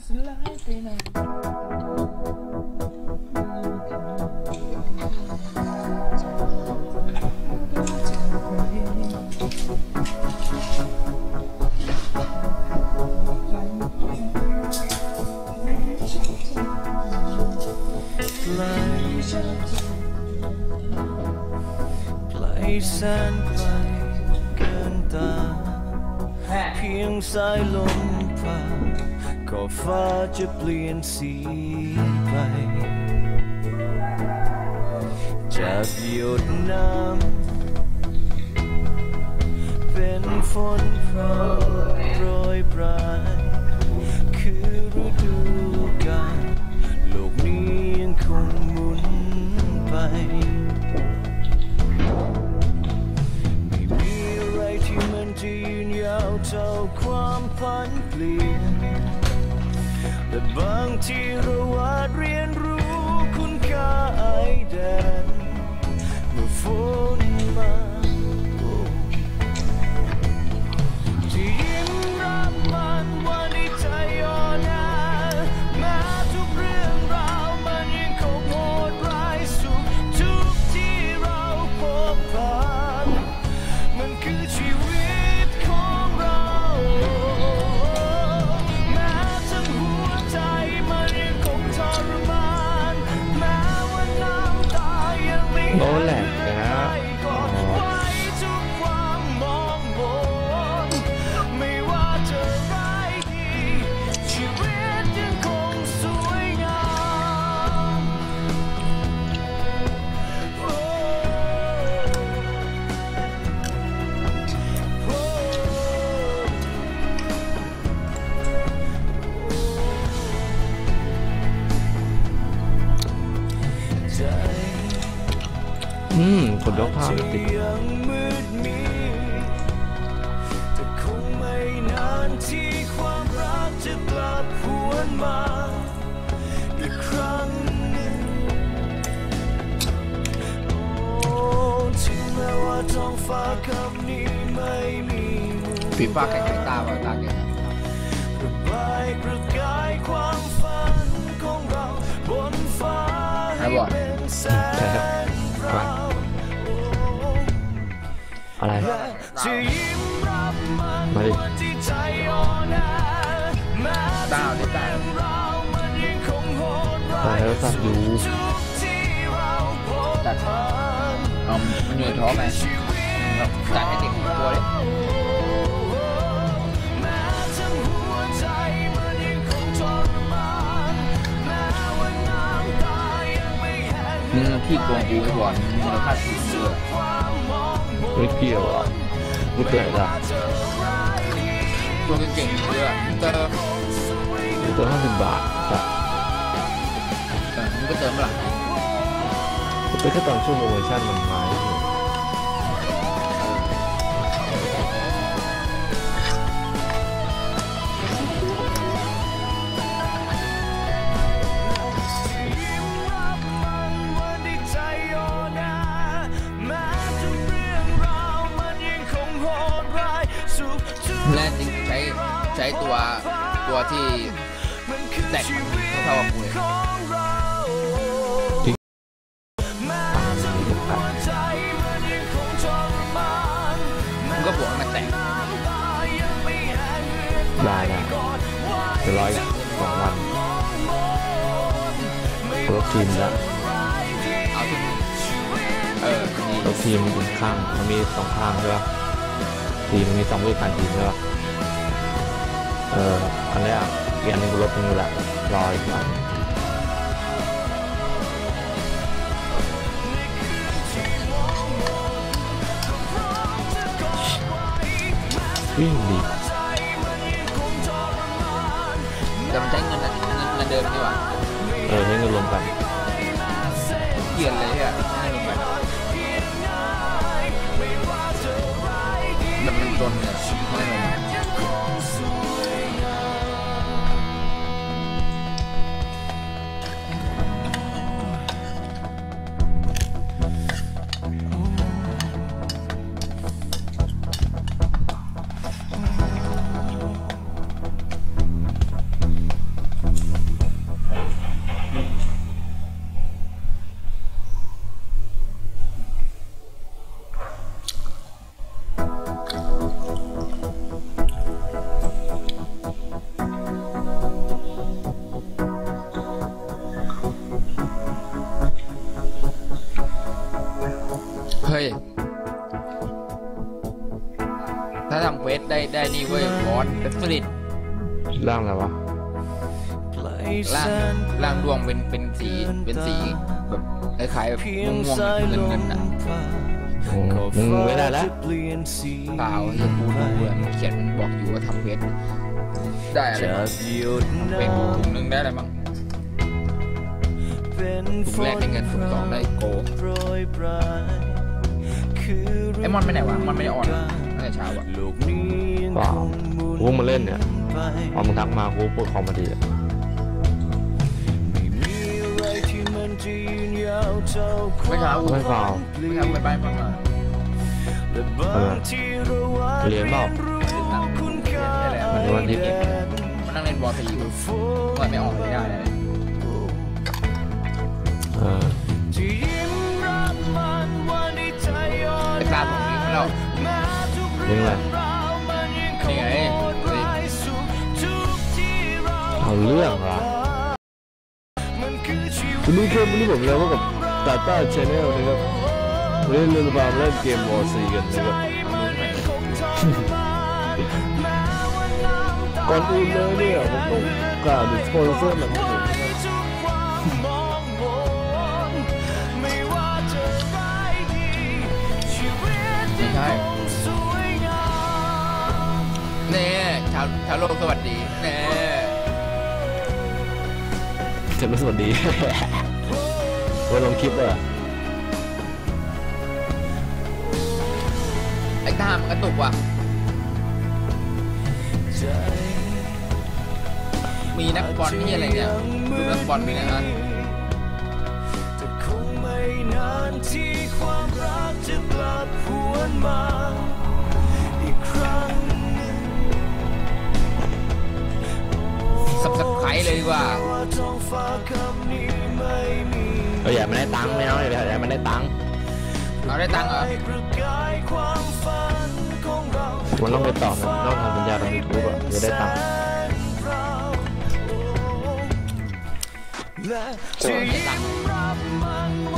แสนไกลเกินตาเพียงสายลมผ่าน ก็ฟ้าจะเปลี่ยนสีไป จากหยดน้ำเป็นฝนพรำโปรยปร ทีเราวาดเรียนรู้คุณค่าไอแดนเมื่อฝน มกดยกภาพที่ติดยังมืดมิดแต่คงไม่นานที่ความรักจะกลับหวนมาอีกครั้งโอ้ถึงแม้ว่าท้องฟ้าคำนี้ไม่มีหมู่ฟีฟ่าแข่งตาว่าตาแกระ อะไรมรับมันมาดิวันที่ใจอ่อนแอแม้ตาดิตาเรามันยังคงโหดร้าตายแล้วสักอยู่ทุกที่เราพบตัดผ่านเอามันอยู่ในท้องไหมตัดให้เด็กตัวเลย งมึงขี้โกงกูไว้ก่อนมึงมูลค่าสี่เดือนความมองมนไม่เกี่ยวอะไม่เกิดอะจะร้ายดีตัวเก่งๆเยอะเติมตัวห้าสิบบาทจ้ะมึงก็เติมเมื่อไหร่เป็นแค่ตอนช่วงโปรโมชั่นมันมา แน่จริงใช้ใช้ตัวตัวที่มันคือแตกชีวิตเท่าๆกับกูเลยของเราแม้ทั้งหัวใจมันยังคงทรมานมึงก็บวกให้มันแตกน้ำตายังไม่แห้งเหือดๆได้นะจะร้อยสองวันลบทีมแล้วเอาที่เออดีลบทีมถึงข้างมันมีสองข้างใช่ปะ ทีมมันมีสองด้วยกันทีมใช่ปะเอออันเนี้ยเปลี่ยนหนึ่งลบหนึ่งแหละรออีกวันวิ่งดีแต่มันใช้เงินนะเงินเงินเดิมดีกว่าเออใช้เงินรวมกันเกลียนเลยอะ นี่เว้ยบอสเดฟลิตร่างอะไรวะร่างร่างดวงเป็นเป็นสีเป็นสีแบบคล้ายๆแบบเพียม่งวงสายๆลเงินมเงินๆอะผ่านอืมมึงไม่ได้แล้วจะเปลี่ยนสีเปล่าเฮียกูดูเลยมันเขียนมันบอกอยู่ว่าทำเควสได้อะไรจาบ้างกหยดเป็นน้ำถุงหนึงได้อะไรบ้างเป็นถุงแรกได้เงินถุงสองได้โกโปรยปลายคือไอ้มอนไปไหนวะมอนไม่ได้ออนเหรอตั้งแต่เช้าอะโลกนี้ยังเปล่าคงหมุน กูเพิ่งมาเล่นเนี่ยไปพอมึงทักมากูพูดคอมพอดีอะไม่มีอะไรที่มันจะยืนยาวเท่าควไม่เช้าไม่เปล่าเปลี่ไม่ยเช้านไปบ้านมันมาแต่บางทีเราอาจเรียนเปล่ารู้คุณค่ามันวันอาทิตย์มันนั่งเล่นบอลสีอยู่เมื่อไม่ออกไม่ได้เลยเออที่ยิ้มรับมันวันที่ใจอ่อนไอ้ตาผมนี่เราแม้ทุกยิเรื่องงเลยร เราเอาเรื่องเหรอมันคือชีวิตวันนี้ครับวันนี้ผมเล่นกับตาต้าชาแนลนะครับวันนี้เราจะมาเล่นเกมวอร์ซีกันนะครับก่อนอื่นเลยเนี่ยผมต้องกล่าวถึงสปอนเซอร์หลักของผมนะครับไม่ใช่เน่ชาวชาวโลกสวัสดีเน่ จะมาสวัสดีวันลงคลิปเลยไอ้ตามันกระตุกว่ะ มีนักบอลที่อะไรเนี่ยดูนักบอลมีนะแต่คงไม่นานที่ความรักจะกลับหวนมาอีกครั้ง สับสไครเลยดีกว่าว่าท้องฟ้าคำนี้ไม่มีเอออย่าไม่ได้ตังค์ไม่เอาอย่าอย่าไม่ได้ตังค์เอาได้ตังค์เหรอให้ประกายความฝันของเรามันต้องไปต่อนะต้องทำสัญญากับยูทูบอะจะได้ตังค์และจะยิ้มรับมันวันที่